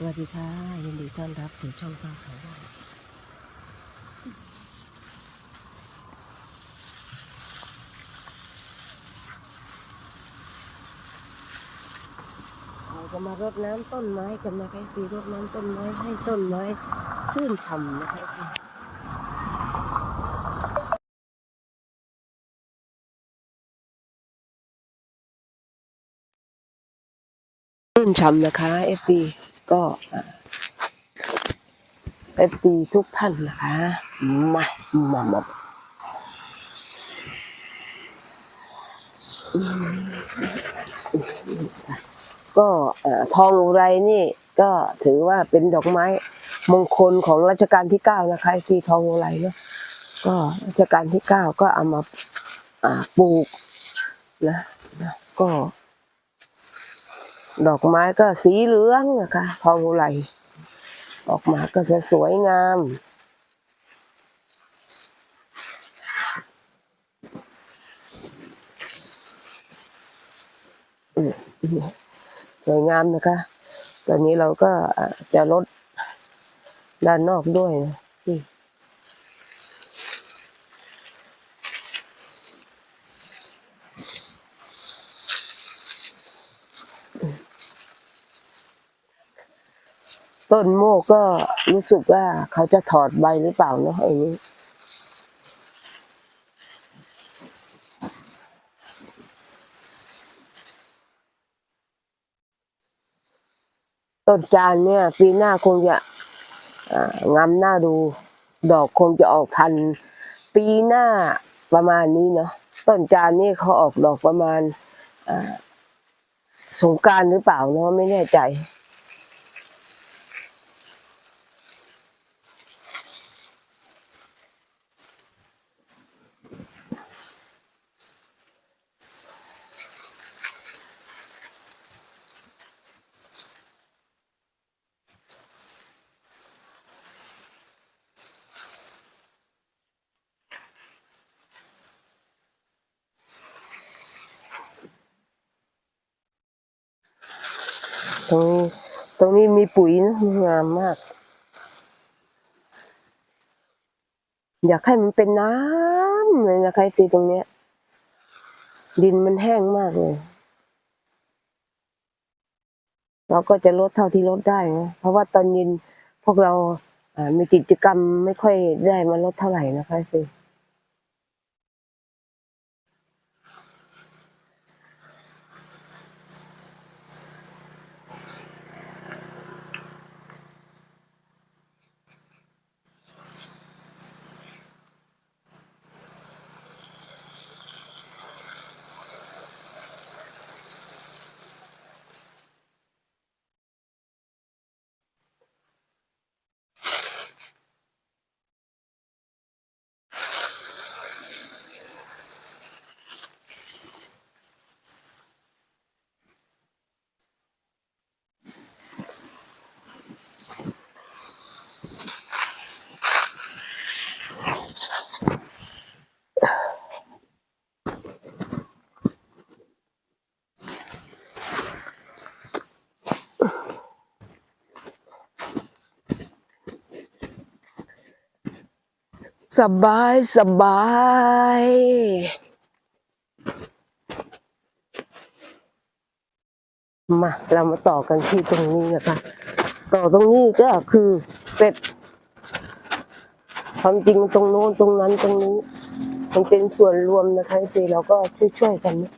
สวัสดีค่ะ ยินดีต้อนรับสู่ช่องป้าขาบ้านเราจะมารดน้ำต้นไม้กันนะคะสีรดน้ำต้นไม้ให้ต้นไม้ชื่นฉ่ำนะคะชื่นฉ่ำนะคะเอฟซี ก็เอฟซีทุกท่านนะคะ มามามาก็ทองอุไรนี่ก็ถือว่าเป็นดอกไม้มงคลของรัชกาลที่เก้านะคะสีทองอุไรเนาะก็รัชกาลที่เก้าก็เอามาอ่าปลูกนะนะก็ ดอกไม้ก็สีเหลืองนะคะทองอุไรออกมาก็จะสวยงาม สวยงามนะคะ ตอนนี้เราก็จะลดด้านนอกด้วยนะนี่ ต้นโมกก็รู้สึกว่าเขาจะถอดใบหรือเปล่าเนาะไอ้นี้ต้นจานเนี่ย ปีหน้าคงจะงามหน้าดู ดอกคงจะออกทัน ปีหน้าประมาณนี้เนาะต้นจานนี่เขาออกดอกประมาณสงการหรือเปล่าเนาะไม่แน่ใจ ตรงนี้ตรงนี้มีปุ๋ยนะงามมาก อยากให้มันเป็นน้ำเลยนะคะตีตรงเนี้ย ดินมันแห้งมากเลย เราก็จะลดเท่าที่ลดได้นะเพราะว่าตอนเย็นพวกเราอ่ามีกิจกรรมไม่ค่อยได้มาลดเท่าไหร่นะคะสิ สบายสบายมาเรามาต่อกันที่ตรงนี้นะคะ ต่อตรงนี้ก็คือเสร็จความจริงตรงโน้นตรงนั้นตรงนี้ มันเป็นส่วนรวมนะคะทีเราก็ช่วยๆกันนะ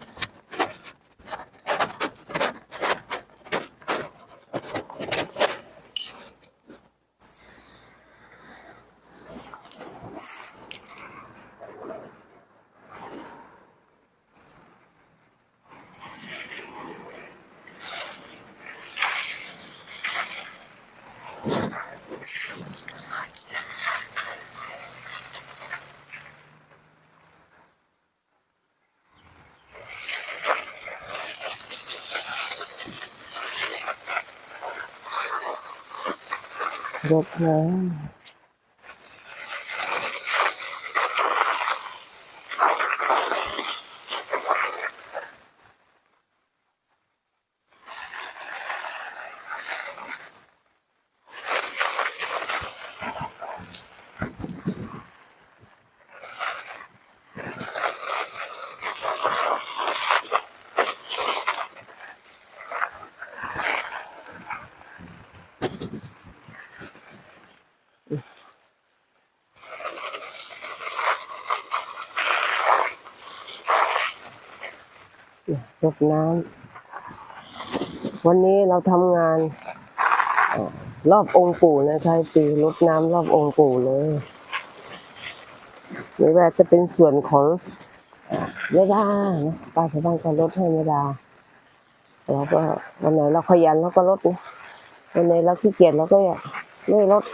gục nữa Thank you. รดน้ำวันนี้เราทำงานอรอบองค์ปู่นะคะปีรดน้ำรอบองค์ปู่เลยไม่ว่าจะเป็นส่วนของเอ่อยาดานะป้าชาวบ้านก็ลดให้ยาดาเราก็วันไหนเราขยันเราก็ลดวันไหนเราขี้เกียจเราก็ไม่ลด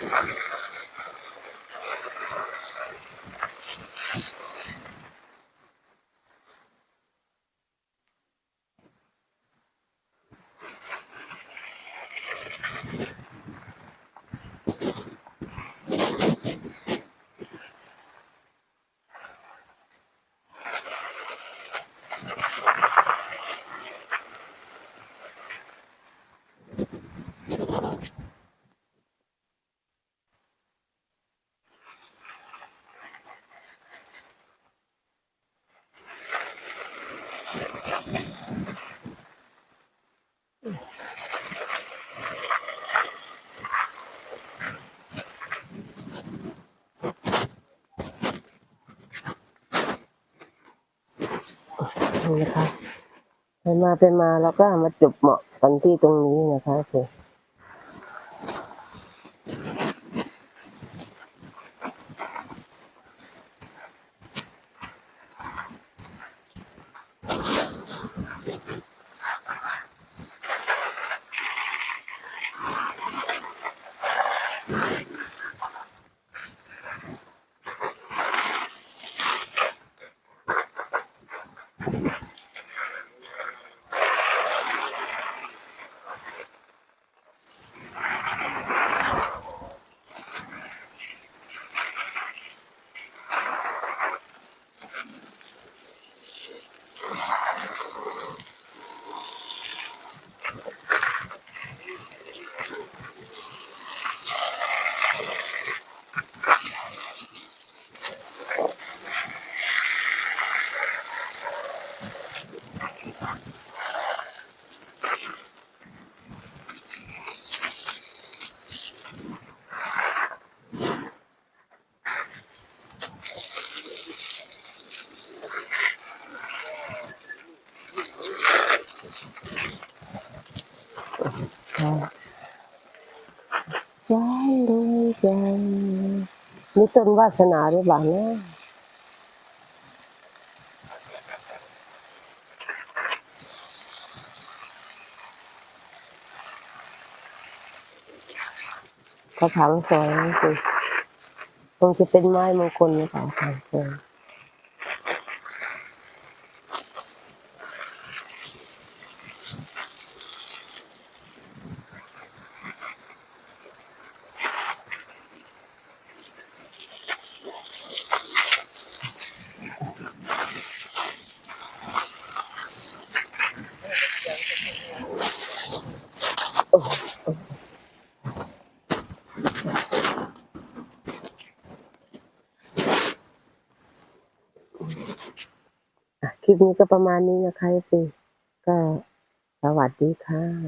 감사합니다. ดูนะคะไปมาไปมาแล้วก็มาจบเหมาะกันที่ตรงนี้นะคะคือ ใจด้วยใจ นี่ต้นวาสนาหรือเปล่านะกระถางสวยสิคงจะเป็นไม้มงคลหรือเปล่ากระ ลิปนี้ก็ประมาณนี้นะคะสิก็สวัสดีค่ะ